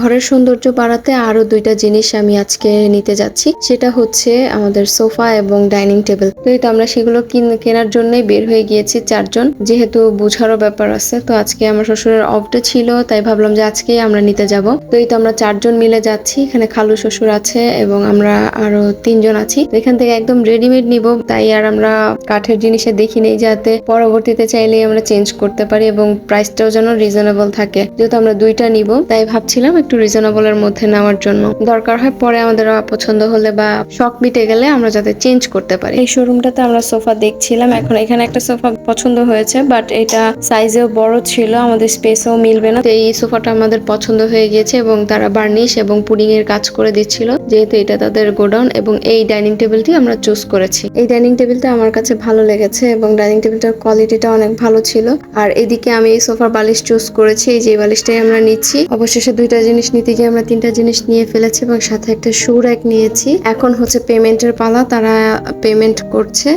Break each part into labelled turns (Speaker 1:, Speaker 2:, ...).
Speaker 1: ঘরের সৌন্দর্য বাড়াতে আরও দুইটা জিনিস আমি আজকে নিতে যাচ্ছি। সেটা হচ্ছে আমাদের সোফা এবং ডাইনিং টেবিল। তো আমরা সেগুলো কেনার জন্যই বের হয়ে গিয়েছি চারজন। যেহেতু বুঝারও ব্যাপার আছে, তো আজকে আমার শ্বশুরের অফটা ছিল, তাই ভাবলাম যে আজকেই আমরা নিতে যাব। তো এই তো আমরা চারজন মিলে যাচ্ছি, এখানে খালু শ্বশুর আছে এবং আমরা আরও তিনজন আছি। এখান থেকে একদম রেডিমেড নিব, তাই আর আমরা কাঠের জিনিসে দেখি নেই, যাতে পরবর্তীতে চাইলে আমরা চেঞ্জ করতে পারি এবং প্রাইসটাও যেন রিজনেবল থাকে। যেহেতু আমরা দুইটা নিব, তাই ভাবছিলাম একটু রিজনেবল এর মধ্যে নেওয়ার জন্য। দরকার হয় পরে আমাদের পছন্দ হলে বা শখ মিটে গেলে আমরা যাতে চেঞ্জ করতে পারি। এই শোরুমটাতে আমরা সোফা দেখছিলাম। এখন এখানে একটা সোফা পছন্দ হয়েছে বাট এটা সাইজেও বড় ছিল, আমাদের স্পেসও মিলবে না। এই সোফাটা আমাদের পছন্দ হয়ে গিয়েছে এবং তারা বার্নিশ এবং পুডিং এর কাজ করে দিচ্ছিল। যেহেতু এটা তাদের গোডাউন এবং এই ডাইনিং টেবিলটি আমরা চুজ করেছি। এই ডাইনিং টেবিলটা আমার কাছে ভালো লেগেছে এবং ডাইনিং টেবিলটার কোয়ালিটিটা অনেক ভালো ছিল। আর এদিকে আমি এই সোফার বালিশ চুজ করেছি, এই যে বালিশটাই আমরা নিচ্ছি। অবশেষে দুইটা জিনিস নিতে গিয়ে আমরা তিনটা জিনিস নিয়ে ফেলেছি এবং সাথে একটা শু এক নিয়েছি। এখন হচ্ছে পেমেন্টের পালা, তারা পেমেন্ট করছে।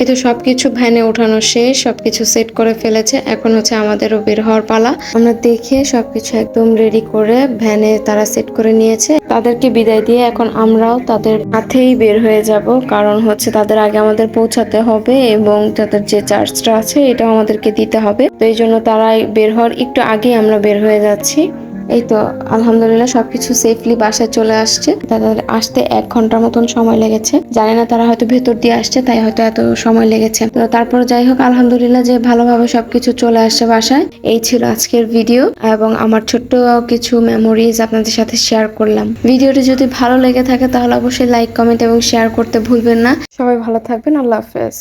Speaker 1: এই তো সবকিছু ভ্যানে ওঠানো শেষ, সবকিছু সেট করে ফেলেছে। এখন হচ্ছে আমাদেরও বের হওয়ার পালা। আমরা দেখে সবকিছু একদম রেডি করে ভ্যানে তারা সেট করে নিয়েছে। তাদেরকে বিদায় দিয়ে এখন আমরাও তাদের সাথেই বের হয়ে যাব। কারণ হচ্ছে তাদের আগে আমাদের পৌঁছাতে হবে এবং তাদের যে চার্জটা আছে এটাও আমাদেরকে দিতে হবে। তো এই জন্য তারা বের হওয়ার, একটু আগেই আমরা বের হয়ে যাচ্ছি। এই তো আলহামদুলিল্লাহ সবকিছু সেফলি বাসায় চলে আসছে। তাদের আসতে এক ঘণ্টার মতন সময় লেগেছে। জানি না তারা হয়তো ভেতর দিয়ে আসছে, তাই হয়তো এত সময় লেগেছে। তো তারপর যাই হোক, আলহামদুলিল্লাহ যে ভালোভাবে সবকিছু চলে আসছে বাসায়, এই ছিল আজকের ভিডিও এবং আমার ছোট্ট কিছু মেমোরিজ আপনাদের সাথে শেয়ার করলাম। ভিডিওটি যদি ভালো লেগে থাকে, তাহলে অবশ্যই লাইক কমেন্ট এবং শেয়ার করতে ভুলবেন না। সবাই ভালো থাকবেন, আল্লাহ হাফেজ।